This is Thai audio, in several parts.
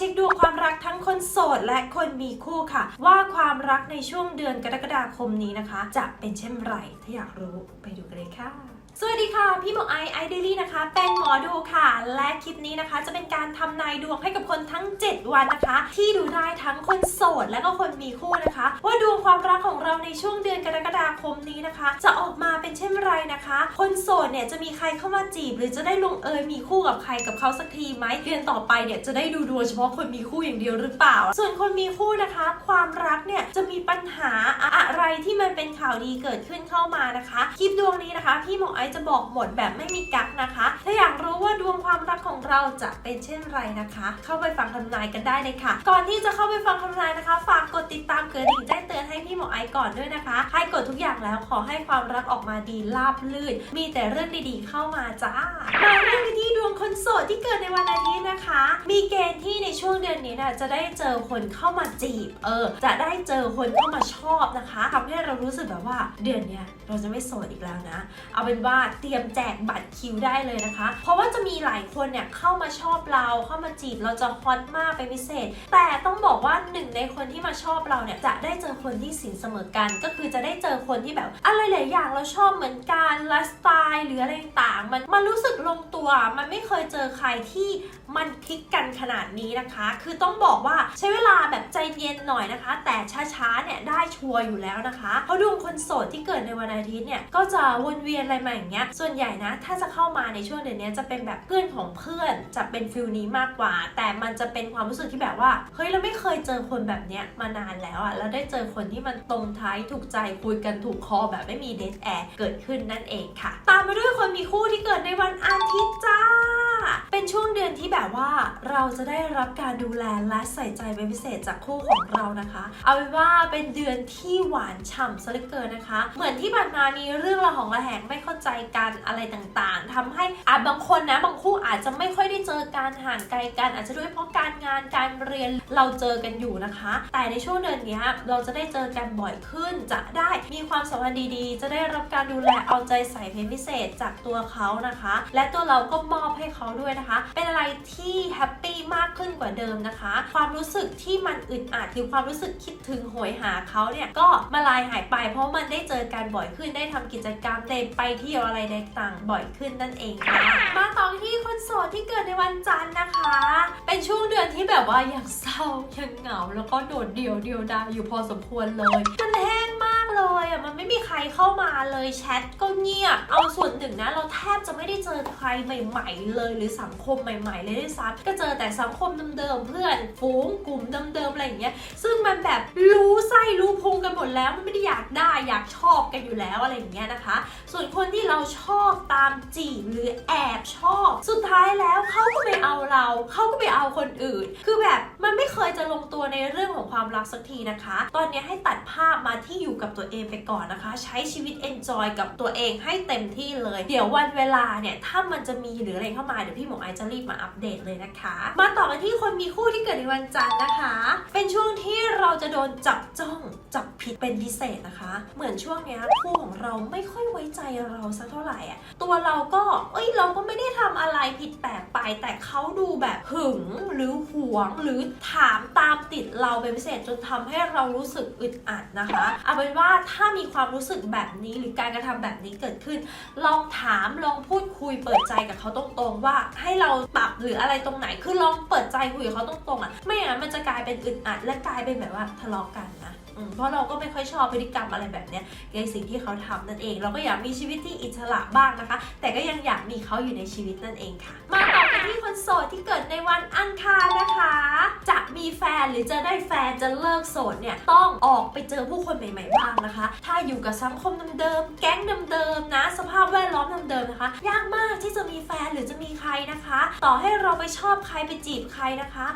เช็คดวงความรักทั้งคนโสดและคนมีคู่ค่ะ ว่าความรักในช่วงเดือนกรกฎาคมนี้นะคะ จะเป็นเช่นไร ถ้าอยากรู้ไปดูกันเลยค่ะ สวัสดีค่ะ พี่หมอไอไอเดลี่นะคะ เป็นหมอดูค่ะ และคลิปนี้นะคะ จะเป็นการทำนายดวงให้กับคนทั้ง 7 วันนะคะ ที่ดูได้ทั้งคนโสดและก็คนมีคู่นะคะ ว่าดวงความรักของเราในช่วงเดือนกรกฎาคมนี้นะคะ จะออกมาเป็นเช่นไรนะคะ คนโสดเนี่ยจะมีใครเข้ามาจีบ หรือจะได้ลงเอยมีคู่กับใครกับเขาสักทีไหมเดือนต่อไปเนี่ยจะได้ดูดวงเฉพาะคนมีคู่อย่างเดียวหรือเปล่า ส่วนคนมีคู่นะคะ ความรักเนี่ยจะมีปัญหาอะไรที่มันเป็นข่าวดีเกิดขึ้นเข้ามานะคะ คลิปดวงนี้นะคะ พี่หมอไอจะบอกหมดแบบไม่มีกักนะคะ ถ้าอยากรู้ว่าดวงความรักของเราจะเป็นเช่นไรนะคะ เข้าไปฟังคำนายกันได้เลยค่ะ ก่อนที่จะเข้าไปฟังคำนายนะคะ ฝากกดติดตามเกระดิ่งแจ้งเตือนให้พี่หมอไอซ์ก่อนด้วยนะคะให้กดทุกอย่างแล้วขอให้ความรักออกมาดีราบลื่น มีแต่เรื่องดีๆ เข้ามาจ้ามาเรื่องกันที่ดวงคนโสดที่เกิดในวันอาทิตย์นะคะ มีเกณฑ์ที่ในช่วงเดือนนี้นะจะได้เจอคนเข้ามาจีบ เออ จะได้เจอคนเข้ามาชอบนะคะทำให้เรารู้สึกแบบว่าเดือนเนี้ยเราจะไม่โสดอีกแล้วนะ เอาเป็นว่าเตรียมแจกบัตรคิวได้เลยนะคะ เพราะว่าจะมีหลายคนเนี่ยเข้ามาชอบเราเข้ามาจีบเราจะฮอตมากเป็นพิเศษ แต่ต้องบอกว่าหนึ่งในคนที่มาชอบเราเนี่ยจะได้เจอคนที่สินเสมอกัน ก็คือจะได้เจอคนที่แบบอะไรหลายอย่างเราชอบเหมือนกันไลฟ์สไตล์หรืออะไรต่างมันมันรู้สึกลงตัว มันไม่เคยเจอใครที่มันคลิกกันขนาดนี้นะคะ คือต้องบอกว่าใช้เวลาแบบใจเย็นหน่อยนะคะ แต่ช้าๆเนี่ยได้ชัวร์อยู่แล้วนะคะ เพราะดวงคนโสดที่เกิดในวันอาทิตย์เนี่ยก็จะวนเวียนอะไรมาอย่างเงี้ยส่วนใหญ่นะ ถ้าจะเข้ามาในช่วงเดือนนี้จะเป็นแบบเพื่อนของเพื่อนจะเป็นฟิลนี้มากกว่า แต่มันจะเป็นความรู้สึกที่แบบว่าเฮ้ยเราไม่เคยเจอคนแบบเนี้ยมานานแล้วอะแล้วได้เจอคนที่มันตรงท้ายถูกใจคุยกันถูกคอแบบไม่มีเดทแอร์เกิดขึ้นนั่นเองค่ะ ตามมาด้วยคนมีคู่ที่เกิดในวันอาทิตย์จ้า เป็นช่วงเดือนที่แบบว่าเราจะได้รับการดูแลและใส่ใจเป็นพิเศษจากคู่ของเรานะคะ เอาเป็นว่าเป็นเดือนที่หวานฉ่ำซะเหลือเกินนะคะ เหมือนที่ผ่านมามีเรื่องระหองระแหงไม่เข้าใจกันอะไรต่างๆทำให้อาจบางคนนะบางคู่อาจจะไม่ค่อยได้เจอการห่างไกลกัน อาจจะด้วยเพราะการงานการเรียนเราเจอกันอยู่นะคะ แต่ในช่วงเดือนนี้เราจะได้เจอกันบ่อยขึ้น จะได้มีความสัมพันธ์ดีๆ จะได้รับการดูแลเอาใจใส่เป็นพิเศษจากตัวเขานะคะ และตัวเราก็มอบให้เขาด้วยนะคะ เป็นอะไรที่แฮปปี้มากขึ้นกว่าเดิมนะคะ ความรู้สึกที่มันอึดอัดหรือความรู้สึกคิดถึงโหยหาเขาเนี่ยก็มาลายหายไป เพราะมันได้เจอกันบ่อยขึ้นได้ทำกิจกรรมได้ไปเที่ยวอะไรต่างๆบ่อยขึ้นนั่นเองค่ะมาต่อที่คนโสดที่เกิดในวันจันทร์นะคะ เป็นช่วงเดือนที่แบบว่ายังเศร้ายังเหงาแล้วก็โดดเดี่ยวเดียวดายอยู่พอสมควรเลยมันแห้งมาก เลยอะมันไม่มีใครเข้ามาเลยแชทก็เงียบเอาส่วนหนึ่งนะ เราแทบจะไม่ได้เจอใครใหม่ ๆ เลย หรือสังคมใหม่ ๆ เลยด้วยซ้ำก็เจอแต่สังคมเดิมๆเพื่อนฝูงกลุ่มเดิมๆอะไรอย่างเงี้ยซึ่งมันแบบรู้ไส้รู้พุงกันหมดแล้วมันไม่ได้อยากได้อยากชอบกันอยู่แล้วอะไรอย่างเงี้ยนะคะ ส่วนคนที่เราชอบตามจีบหรือแอบชอบ สุดท้ายแล้วเขาก็ไปเอาเราเขาก็ไปเอาคนอื่น คือแบบมันไม่เคยจะลงตัวในเรื่องของความรักสักทีนะคะ ตอนนี้ให้ตัดภาพมาที่อยู่กับตัวเองไปก่อนนะคะ ใช้ชีวิต enjoy กับตัวเองให้เต็มที่เลย เดี๋ยววันเวลาเนี่ย ถ้ามันจะมีหรืออะไรเข้ามา เดี๋ยวพี่หมอไอจะรีบมาอัปเดตเลยนะคะ มาต่อกันที่คนมีคู่ที่เกิดในวันจันทร์นะคะ เป็นช่วงที่เราจะโดนจับจ้องจับผิดเป็นพิเศษนะคะ เหมือนช่วงเนี้ยคู่ของเราไม่ค่อยไว้ใจเราสักเท่าไหร่อะตัวเราก็เอ้ยเราก็ไม่ได้ทำอะไรผิดแป แต่เขาดูแบบหึงหรือหวงหรือถามตามติดเราเป็นพิเศษจนทำให้เรารู้สึกอึดอัดนะคะเอาเป็นว่าถ้ามีความรู้สึกแบบนี้หรือการกระทำแบบนี้เกิดขึ้น ลองถามลองพูดคุยเปิดใจกับเขาตรงๆว่าให้เราปรับหรืออะไรตรงไหน คือลองเปิดใจคุยกับเขาตรงๆอะไม่อย่างนั้นมันจะกลายเป็นอึดอัด และกลายเป็นแบบว่าทะเลาะกันนะเพราะเราก็ไม่ค่อยชอบพฤติกรรมอะไรแบบเนี้ยในสิ่งที่เขาทำนั่นเอง เราก็อยากมีชีวิตที่อิสระบ้างนะคะ แต่ก็ยังอยากมีเขาอยู่ในชีวิตนั่นเองค่ะมาต่อกัน ที่คนโสดที่เกิดในวันอังคารนะคะ จะมีแฟนหรือจะได้แฟนจะเลิกโสดเนี่ยต้องออกไปเจอผู้คนใหม่ ๆ บ้างนะคะ ถ้าอยู่กับสังคมเดิมๆแก๊งเดิมๆนะ สภาพแวดล้อมเดิมๆนะคะ ยากมากที่จะมีแฟนหรือจะมี รนะคะ ต่อให้เราไปชอบใครไปจีบใครนะคะ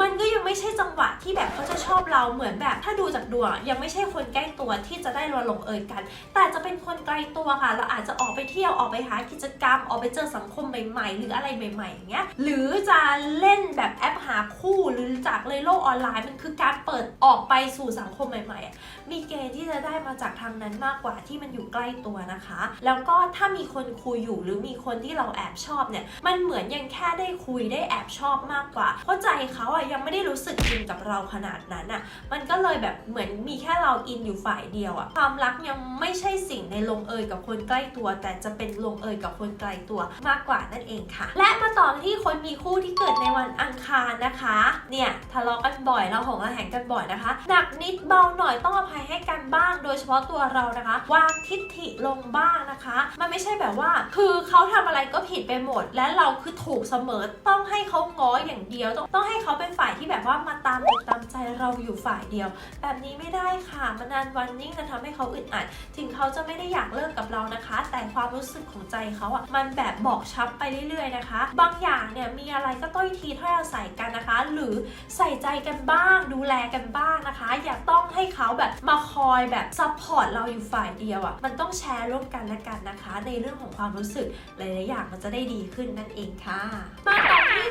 มันก็ยังไม่ใช่จังหวะที่แบบเขาจะชอบเราเหมือนแบบถ้าดูจากดวงยังไม่ใช่คนใกล้ตัวที่จะได้รวลงเอยกัน แต่จะเป็นคนไกลตัวค่ะ เราอาจจะออกไปเที่ยวออกไปหากิจกรรม ออกไปเจอสังคมใหม่ ๆ หรืออะไรใหม่ๆอย่างเงี้ยหรือจะเล่นแบบแอปหาคู่หรือจากเลยโลกออนไลน์มันคือการเปิดออกไปสู่สังคมใหม่ๆ มีเกณฑ์ที่จะได้มาจากทางนั้นมากกว่าที่มันอยู่ใกล้ตัวนะคะ แล้วก็ถ้ามีคนคุยอยู่หรือมีคนที่เราแอบชอบเนี่ยมันเหมือนยังแค่ได้คุยได้แอบชอบมากกว่า เพราะใจเขาอะยังไม่ได้รู้สึกอินกับเราขนาดนั้นอะมันก็เลยแบบเหมือนมีแค่เราอินอยู่ฝ่ายเดียวอะความรักยังไม่ใช่สิ่งในลงเอยกับคนใกล้ตัว แต่จะเป็นลงเอยกับคนไกลตัวมากกว่านั่นเองค่ะ และมาต่อที่คนมีคู่ที่เกิดในวันอังคารนะคะ เนี่ยทะเลาะกันบ่อยเราหงระแหงกันบ่อยนะคะหนักนิดเบาหน่อยต้องอภัยให้กันบ้าง โดยเฉพาะตัวเรานะคะ วางทิฐิลงบ้างนะคะ มันไม่ใช่แบบว่า คือเขาทำอะไรก็ผิดไปหมดและเราราคือถูกเสมอต้องให้เขาง้ออย่างเดียวต้องต้องให้เขาเป็นฝ่ายที่แบบว่ามาตามอกตามใจเราอยู่ฝ่ายเดียว แบบนี้ไม่ได้ค่ะมันนานวันยิ่งจะทำให้เขาอึดอัดถึงเขาจะไม่ได้อยากเลิกกับเรานะคะ แต่ความรู้สึกของใจเขาอะมันแบบบอกช้ำไปเรื่อยๆนะคะ บางอย่างเนี่ยมีอะไรก็ต้อยทีถ้อยอาศัยกันนะคะ หรือใส่ใจกันบ้าง ดูแลกันบ้างนะคะ อย่าต้องให้เขาแบบมาคอยแบบซัพพอร์ตเราอยู่ฝ่ายเดียวอะมันต้องแชร์ร่วมกันและกันนะคะ ในเรื่องของความรู้สึกหลายๆอย่างมันจะได้ดีขึ้นนั่นเองเองค่ะ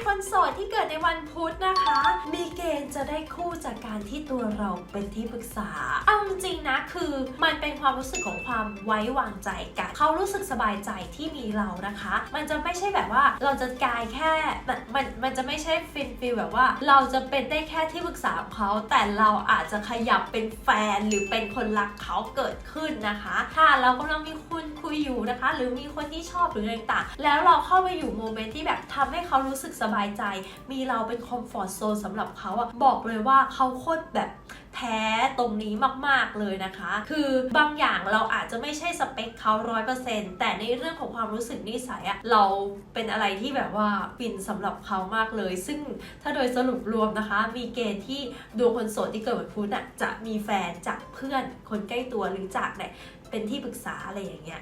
คนโสดที่เกิดในวันพุธนะคะ มีเกณฑ์จะได้คู่จากการที่ตัวเราเป็นที่ปรึกษา เอาจริงนะคือมันเป็นความรู้สึกของความไว้วางใจกันเขารู้สึกสบายใจที่มีเรานะคะ มันจะไม่ใช่แบบว่าเราจะกลายแค่มันมันมันจะไม่ใช่ฟินฟิลแบบว่า เราจะเป็นได้แค่ที่ปรึกษาของเขาแต่เราอาจจะขยับเป็นแฟนหรือเป็นคนรักเขาเกิดขึ้นนะคะ ถ้าเรากำลังมีคุณคุยอยู่นะคะ หรือมีคนที่ชอบหรืออะไรต่างแล้วเราเข้าไปอยู่โมเมนต์ที่แบบทำให้เขารู้สึกสบายใจ มีเราเป็นคอมฟอร์ทโซนสำหรับเขาอะบอกเลยว่าเขาโคตรแบบแพ้ตรงนี้มากๆเลยนะคะ คือบางอย่างเราอาจจะไม่ใช่สเปคเขาร้อยเปอร์เซ็นต์แต่ในเรื่องของความรู้สึกนิสัยอะเราเป็นอะไรที่แบบว่าฟินสำหรับเขามากเลย ซึ่งถ้าโดยสรุปรวมนะคะ มีเกณฑ์ที่ดวงคนโสดที่เกิดวันพุธอะจะมีแฟนจากเพื่อนคนใกล้ตัวหรือจากเนี่ยเป็นที่ปรึกษาอะไรอย่างเงี้ย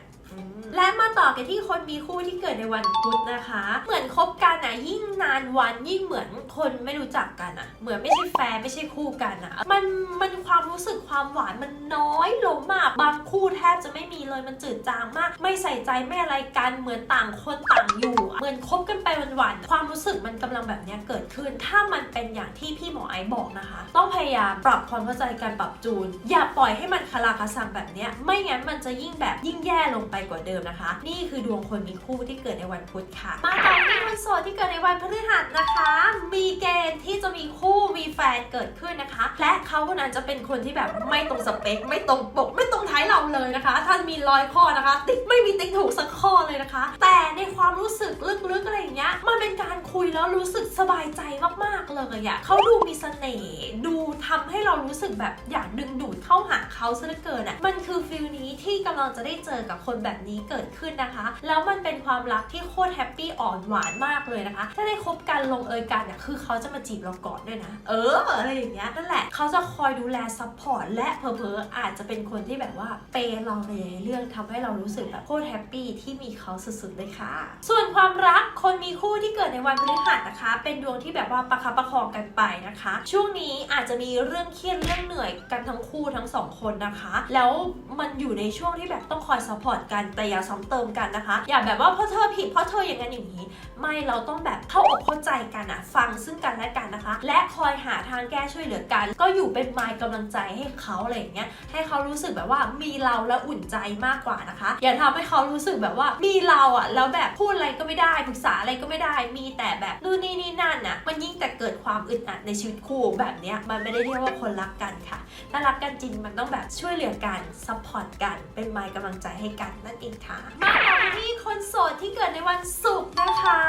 และมาต่อกันที่คนมีคู่ที่เกิดในวันพุธนะคะ เหมือนคบกันอะยิ่งนานวันยิ่งเหมือนคนไม่รู้จักกันอะเหมือนไม่ใช่แฟนไม่ใช่คู่กันอะมันมันความรู้สึกความหวานมันน้อยลงมากบางคู่แทบจะไม่มีเลยมันจืดจางมาก ไม่ใส่ใจไม่อะไรกันเหมือนต่างคนต่างอยู่ เหมือนคบกันไปวันๆความรู้สึกมันกำลังแบบนี้เกิดขึ้น ถ้ามันเป็นอย่างที่พี่หมอไอซ์บอกนะคะ ต้องพยายามปรับความเข้าใจกันปรับจูน อย่าปล่อยให้มันคาราคาซังแบบนี้ไม่งั้นมันจะยิ่งแบบยิ่งแย่ลงไปกว่าเดิมนะคะ นี่คือดวงคนมีคู่ที่เกิดในวันพุธค่ะ มาต่อที่คนโสดที่เกิดในวันพฤหัสนะคะ มีเกณฑ์ที่จะมีคู่มีแฟนเกิดขึ้นนะคะ และเขาคนนั้นจะเป็นคนที่แบบไม่ตรงสเปค ไม่ตรงปก ไม่ตรงท้ายเราเลยนะคะ ถ้ามีรอยข้อนะคะ ติ๊กไม่มีติ๊กถูกสักข้อเลยนะคะ แต่ในความรู้สึกลึกๆอะไรอย่างเงี้ยมันเป็นการคุยแล้วรู้สึกสบายใจมากๆเลยอะเขาดูมีเสน่ห์ดูทำให้เรารู้สึกแบบอยากดึงดูดเข้าหาเขาซะเหลือเกินอะมันคือฟิลนี้ที่กำลังจะได้เจอกับคนแบบนี้เกิดขึ้นนะคะ แล้วมันเป็นความรักที่โคตรแฮปปี้อ่อนหวานมากเลยนะคะ ถ้าได้คบกันลงเอยกันเนี่ยคือเขาจะมาจีบเราก่อนด้วยนะ เอออะไรอย่างเงี้ยนั่นแหละเขาจะคอยดูแลซัพพอร์ตและเพอเพอๆอาจจะเป็นคนที่แบบว่าเปย์เราในเรื่องทำให้เรารู้สึกแบบโคตรแฮปปี้ที่มีเขาสุดๆเลยค่ะ ส่วนความรักคนมีคู่ที่เกิดในวันพฤหัสนะคะ เป็นดวงที่แบบว่าประคับประคองกันไปนะคะ ช่วงนี้อาจจะมีเรื่องเครียดเรื่องเหนื่อยกันทั้งคู่ทั้งสองคนนะคะ แล้วมันอยู่ในช่วงที่แบบต้องคอยซัพพอร์ตกันแต่อย่าซ้ำเติมกันนะคะ อย่าแบบว่าเพราะเธอผิดเพราะเธออย่างนั้นอย่างนี้ ไม่เราต้องแบบเข้าอกเข้าใจกันอะฟังซึ่งกันและกันนะคะ และคอยหาทางแก้ช่วยเหลือกัน ก็อยู่เป็นไมล์กำลังใจให้เขาอะไรอย่างเงี้ยให้เขารู้สึกแบบว่ามีเราแล้วอุ่นใจมากกว่านะคะ อย่าทำให้เขารู้สึกแบบว่ามีเราอะแล้วแบบพูดอะไรก็ไม่ได้ปรึกษาอะไรก็ไม่ได้ มีแต่แบบนู่นนี่นี่นั่นอะมันยิ่งแต่เกิดความอึดอัดในชีวิตคู่แบบเนี้ยมันไม่ได้เรียกว่าคนรักกันค่ะ ถ้ารักกันจริงมันต้องแบบช่วยเหลือกันซัพพอร์ตกันเป็นไมล์กำลังใจให้กันนั่นเองค่ะ มาต่อที่คนโสดที่เกิดในวันศุกร์นะคะ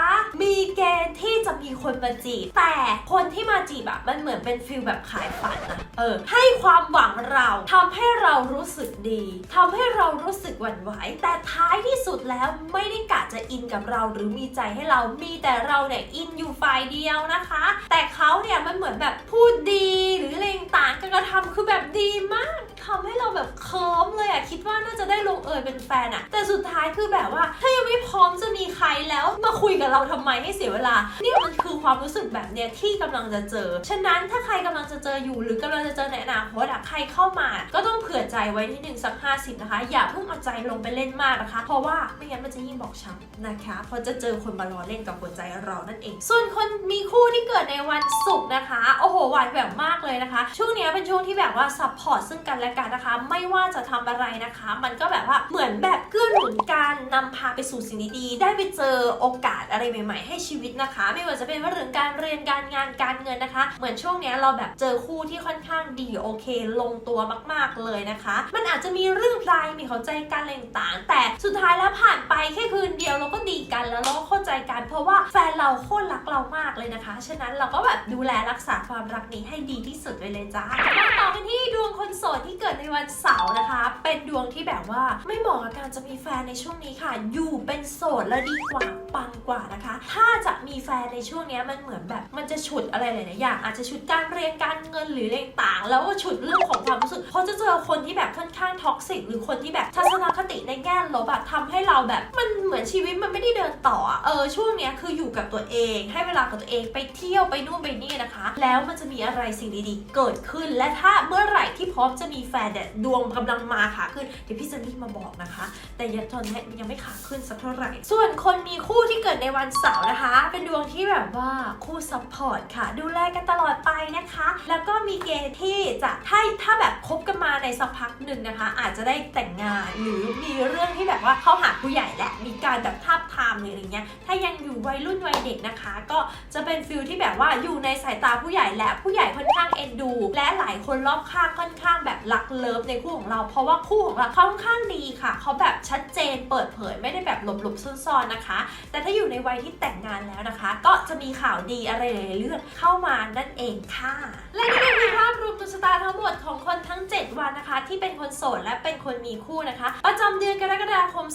มีเกณฑ์ที่จะมีคนมาจีบ แต่คนที่มาจีบอะมันเหมือนเป็นฟิลแบบขายฝันอะเออ ให้ความหวังเราทำให้เรารู้สึกดีทำให้เรารู้สึกหวั่นไหว แต่ท้ายที่สุดแล้วไม่ได้กะจะอินกับเราหรือมีใจให้เรา มีแต่เราเนี่ยอินอยู่ฝ่ายเดียวนะคะ แต่เขาเนี่ยมันเหมือนแบบพูดดีหรืออะไรต่างๆการกระทำคือแบบดีมาก ทำให้เราแบบเคิร์มเลยอะคิดว่าน่าจะได้ลงเอยเป็นแฟนอะแต่สุดท้ายคือแบบว่าถ้ายังไม่พร้อมจะมีใครแล้วมาคุยกับเราทำไมให้เสียเวลาเนี่ยมันคือความรู้สึกแบบเนี้ยที่กำลังจะเจอ ฉะนั้นถ้าใครกำลังจะเจออยู่ หรือกำลังจะเจอในอนาคตอะใครเข้ามา ก็ต้องเผื่อใจไว้ที่หนึ่งสักห้าสิบนะคะ อย่าเพิ่งเอาใจลงไปเล่นมากนะคะ เพราะว่าไม่งั้นมันจะยิ่งบอกช้ำนะคะเพราะจะเจอคนมารอเล่นกับหัวใจเรานั่นเอง ส่วนคนมีคู่ที่เกิดในวันศุกร์นะคะ โอ้โหหวานแบบมากเลยนะคะ ช่วงนี้เป็นช่วงที่แบบว่าซัพพอร์ตซึ่งกันและกันนะคะ ไม่ว่าจะทำอะไรนะคะ มันก็แบบว่าเหมือนแบบเกื้อหนุนกันนำพาไปสู่สิ่งดีๆได้ไปเจอโอกาสอะไรใหม่ ๆ ให้ชีวิตนะคะ ไม่ว่าจะเป็นเรื่องการเรียนการงานการเงินนะคะ เหมือนช่วงเนี้ยเราแบบเจอคู่ที่ค่อนข้างดีโอเค ลงตัวมากๆเลยนะคะ มันอาจจะมีเรื่องพลายมีเข้าใจกันอะไรต่างๆแต่สุดท้ายแล้วผ่านไปแค่คืนเดียวเราก็ดีกันแล้วเราก็เข้าใจกัน เพราะว่าแฟนเราโคตรรักเรามากเลยนะคะ ฉะนั้นเราก็แบบดูแลรักษาความรักนี้ให้ดีที่สุดเลยเลยจ้ามาต่อกันที่ดวงคนโสดที่เกิดิดในวันเสาร์นะคะ เป็นดวงที่แบบว่าไม่เหมาะกับการจะมีแฟนในช่วงนี้ค่ะ อยู่เป็นโสดแล้วดีกว่าปังกว่านะคะ ถ้าจะมีแฟนในช่วงนี้มันเหมือนแบบ มันจะฉุดอะไรหลายๆอย่าง อาจจะฉุดการเรียนการเงินหรืออะไรต่าง แล้วก็ฉุดเรื่องของความรู้สึกเพราะจะเจอคนที่แบบค่อนข้างท็อกซิกหรือคนที่แบบทัศนคติในแง่ลบอะทำให้เราแบบ มันเหมือนชีวิตมันไม่ได้เดินต่อเออช่วงนี้คืออยู่กับตัวเอง ให้เวลากับตัวเองไปเที่ยวไปนู่นไปนี่นะคะ แล้วมันจะมีอะไรสิ่งดีๆ เกิดขึ้น และถ้าเมื่อไหร่ที่พร้อมจะมีแฟนเนี่ยดวงกำลังมาค่ะขึ้นเดี๋ยวพี่จะรีบมาบอกนะคะ แต่ยังตอนนี้ยังไม่ขาขึ้นสักเท่าไหร่ส่วนคนมีคู่ที่เกิดในวันเสาร์นะคะ เป็นดวงที่แบบว่าคู่ซัพพอร์ตค่ะ ดูแลกันตลอดไปนะคะ แล้วก็มีเกณฑ์ที่จะถ้าถ้าแบบคบกันมาในสักพักหนึ่งนะคะ อาจจะได้แต่งงานหรือมีเรื่องที่แบบว่าเข้าหาผู้ใหญ่และมีการแบบทาบทามหรืออะไรเงี้ยถ้ายังอยู่วัยรุ่นวัยเด็กนะคะ ก็จะเป็นฟิลที่แบบว่าอยู่ในสายตาผู้ใหญ่และผู้ใหญ่ค่อนข้างเอ็นดู และหลายคนรอบข้างค่อนข้างแบบรักเลิฟในคู่ของเรา เพราะว่าคู่ของเราค่อนข้างดีค่ะ เขาแบบชัดเจนเปิดเผยไม่ได้แบบหลบๆซ่อนๆนะคะ แต่ถ้าอยู่ในวัยที่แต่งงานแล้วนะคะ ก็จะมีข่าวดีอะไรหลายเรื่องเข้ามานั่นเองค่ะ และนี่ก็คือภาพรวมดวงชะตาทั้งหมดของคนทั้ง 7 วันนะคะ ที่เป็นคนโสดและเป็นคนมีคู่นะคะ ประจำเดือนกรกฎาคม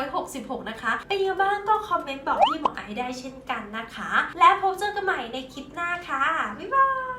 2566 นะคะเป็นยังไงบ้างก็คอมเมนต์บอกพี่หมอไอได้เช่นกันนะคะ และพบเจอกันใหม่ในคลิปหน้าค่ะบ๊ายบาย